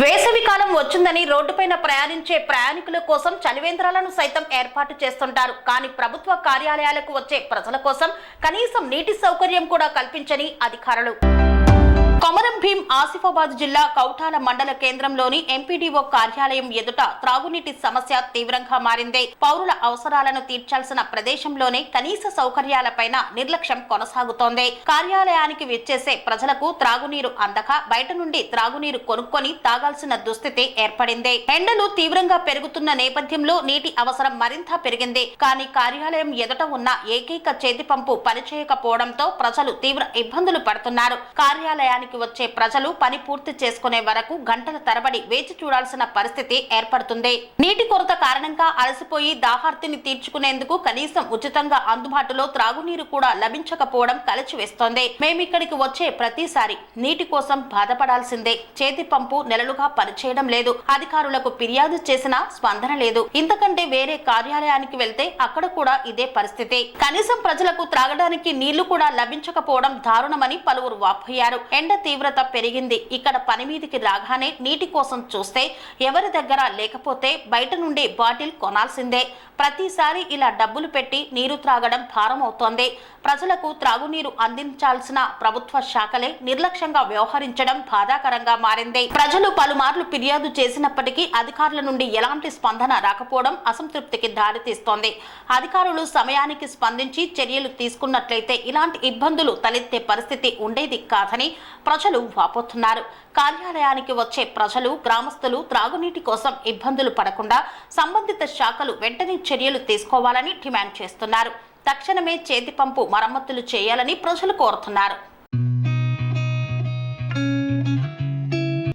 వేసవి కాలం వచ్చిందని రోడ్డుపైన ప్రయాణించే ప్రయాణికుల కోసం చలివేంద్రాలను సైతం ఏర్పాటు చేస్తుంటారు. కానీ ప్రభుత్వ కార్యాలయాలకు వచ్చే ప్రజల కోసం కనీసం నీటి సౌకర్యం కూడా కల్పించని అధికారులు. కొమరం భీం ఆసిఫాబాద్ జిల్లా కౌటాల మండల కేంద్రంలోని ఎంపీడీఓ కార్యాలయం ఎదుట త్రాగునీటి సమస్య తీవ్రంగా మారింది. పౌరుల అవసరాలను తీర్చాల్సిన ప్రదేశంలోనే కనీస సౌకర్యాలపైన నిర్లక్ష్యం కొనసాగుతోంది. కార్యాలయానికి విచ్చేసే ప్రజలకు త్రాగునీరు అందక బయట నుండి త్రాగునీరు కొనుక్కొని తాగాల్సిన దుస్థితి ఏర్పడింది. ఎండలు తీవ్రంగా పెరుగుతున్న నేపథ్యంలో నీటి అవసరం మరింత పెరిగింది. కానీ కార్యాలయం ఎదుట ఉన్న ఏకైక చేతి పంపు పనిచేయకపోవడంతో ప్రజలు తీవ్ర ఇబ్బందులు పడుతున్నారు. కార్యాలయానికి వచ్చే ప్రజలు పని పూర్తి చేసుకునే వరకు గంటల తరబడి వేచి చూడాల్సిన పరిస్థితి ఏర్పడుతుంది. నీటి కొరత కారణంగా అలసిపోయి దాహార్తిని తీర్చుకునేందుకు కనీసం ఉచితంగా అందుబాటులో త్రాగునీరు కూడా లభించకపోవడం కలిచివేస్తోంది. మేమిక్కడికి వచ్చే ప్రతిసారి నీటి కోసం బాధపడాల్సిందే. చేతి పంపు నెలలుగా పనిచేయడం లేదు. అధికారులకు ఫిర్యాదు చేసినా స్పందన లేదు. ఇంతకంటే వేరే కార్యాలయానికి వెళ్తే అక్కడ కూడా ఇదే పరిస్థితి. కనీసం ప్రజలకు త్రాగడానికి నీళ్ళు కూడా లభించకపోవడం దారుణమని పలువురు వాపోయారు. ఎండ తీవ్రత పెరిగింది. ఇక్కడ పని మీదికి రాగానే నీటి కోసం చూస్తే ఎవరి దగ్గర లేకపోతే బయట నుండి బాటిల్ కొనాల్సిందే. ప్రతిసారి ఇలా డబ్బులు పెట్టి నీరు త్రాగడం భారం అవుతోంది ప్రజలకు త్రాగునీరు అందించాల్సిన ప్రభుత్వ శాఖలే నిర్లక్ష్యంగా వ్యవహరించడం బాధాకరంగా మారింది. ప్రజలు పలుమార్లు ఫిర్యాదు చేసినప్పటికీ అధికారుల నుండి ఎలాంటి స్పందన రాకపోవడం అసంతృప్తికి దారితీస్తోంది. అధికారులు సమయానికి స్పందించి చర్యలు తీసుకున్నట్లయితే ఇలాంటి ఇబ్బందులు తలెత్తే పరిస్థితి ఉండేది కాదని ప్రజలు వాపోతున్నారు. కార్యాలయానికి వచ్చే ప్రజలు గ్రామస్తులు త్రాగునీటి కోసం ఇబ్బందులు పడకుండా సంబంధిత శాఖలు వెంటనే చర్యలు తీసుకోవాలని డిమాండ్ చేస్తున్నారు. తక్షణమే చేతి పంపు మరమ్మతులు చేయాలని ప్రజలు కోరుతున్నారు.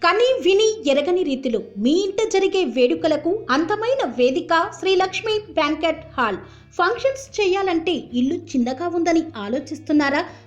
కని విని ఎరగని రీతిలో మీ ఇంట జరిగే వేడుకలకు అందమైన వేదిక Shri Lakshmi banquet hall. Functions చేయాలంటే ఇల్లు చిన్నగా ఉందని ఆలోచిస్తున్నారా?